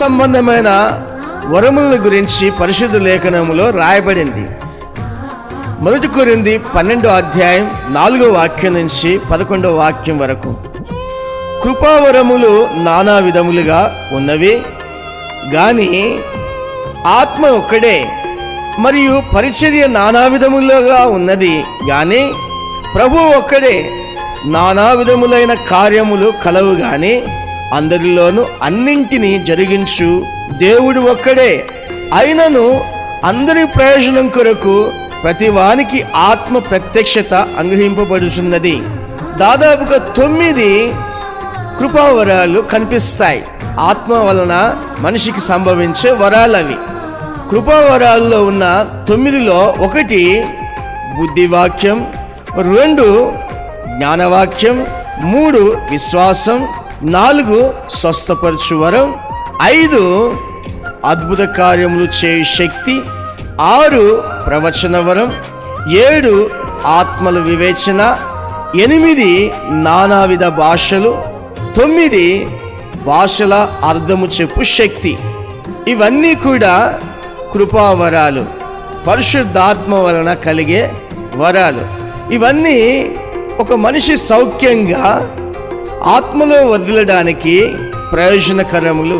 సంబంధమైన వరముల గురించి పరిశుద్ధ లేఖనములో రాయబడింది. మొదటి కొరింది పన్నెండో అధ్యాయం నాలుగో వాక్యం నుంచి పదకొండో వాక్యం వరకు. కృపావరములు నానా విధములుగా ఉన్నవి కానీ ఆత్మ ఒక్కడే మరియు పరిచర్య నానా విధములుగా ఉన్నది కానీ ప్రభు ఒక్కడే. నానా విధములైన కార్యములు కలవు కానీ అందరిలోనూ అన్నింటినీ జరిగించు. దేవుడు ఒక్కడే. అయినను అందరి ప్రయోజనం కొరకు ప్రతి వానికి ఆత్మ ప్రత్యక్షత అనుగ్రహింపబడుచున్నది. దాదాపుగా తొమ్మిది కృపావరాలు కనిపిస్తాయి. ఆత్మ వలన మనిషికి సంభవించే వరాలవి. కృపావరాల్లో ఉన్న తొమ్మిదిలో ఒకటి బుద్ధివాక్యం రెండు జ్ఞానవాక్యం మూడు విశ్వాసం నాలుగు స్వస్థపరచు వరం ఐదు అద్భుత కార్యములు చేయు శక్తి ఆరు ప్రవచన వరం ఏడు ఆత్మల వివేచన ఎనిమిది నానావిధ భాషలు తొమ్మిది భాషల అర్థము చెప్పు శక్తి. ఇవన్నీ కూడా కృపావరాలు పరిశుద్ధాత్మ వలన కలిగే వరాలు. ఇవన్నీ ఒక మనిషి సౌఖ్యంగా ఆత్మలో వదలడానికి ప్రయోజనకరములు